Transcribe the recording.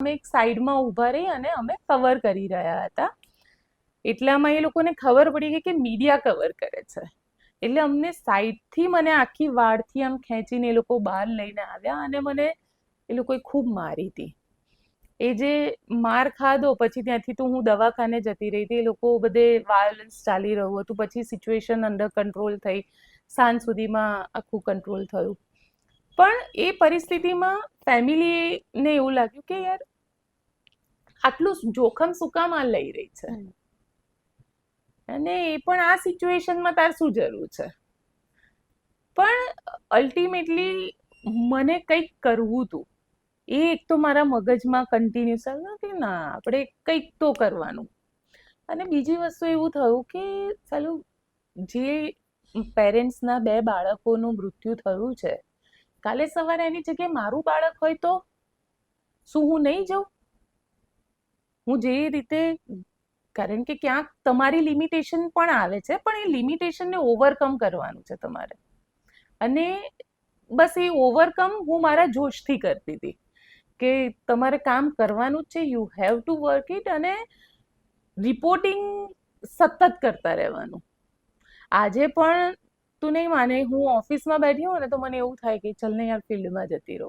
અમે એક સાઈડમાં ઊભા રહી અને અમે કવર કરી રહ્યા હતા. એટલામાં એ લોકોને ખબર પડી ગઈ કે મીડિયા કવર કરે છે. એટલે અમને સાઈડથી મને આખી વાળથી આમ ખેંચીને એ લોકો બહાર લઈને આવ્યા અને મને એ લોકોએ ખૂબ મારી હતી. એ જે માર ખાધો, પછી ત્યાંથી તો હું દવાખાને જતી રહી હતી. એ લોકો બધે વાયોલન્સ ચાલી રહ્યું હતું. પછી સિચ્યુએશન અંડર કંટ્રોલ થઈ. સાંજ સુધીમાં આખું કંટ્રોલ થયું. પણ એ પરિસ્થિતિમાં ફેમિલીને એવું લાગ્યું કે યાર આટલું જોખમ શું કામ આ લઈ રહી છે? અને એ પણ આ સિચ્યુએશનમાં તાર શું જરૂર છે? પણ અલ્ટિમેટલી મને કંઈક કરવું હતું એ એક તો મારા મગજમાં કન્ટિન્યુઅસ આવ્યું કે ના આપણે કંઈક તો કરવાનું. અને બીજી વસ્તુ એવું થયું કે ચાલો જે પેરેન્ટ્સના બે બાળકોનું મૃત્યુ થયું છે કાલે સવારે એની જગ્યાએ મારું બાળક હોય તો શું હું નહીં જાઉં? હું જે રીતે, કારણ કે ક્યાંક તમારી લિમિટેશન પણ આવે છે, પણ એ લિમિટેશનને ઓવરકમ કરવાનું છે તમારે. અને બસ એ ઓવરકમ હું મારા જોશથી કરતી હતી કે તમારે કામ કરવાનું છે you have to work it અને રિપોર્ટિંગ સતત કરતા રહેવાનું. આજે પણ તું નહીં માને, હું ઓફિસમાં બેઠી હોઉં ને તો મને એવું થાય કે, ચલ ને યાર ફિલ્ડમાં જતી રહું.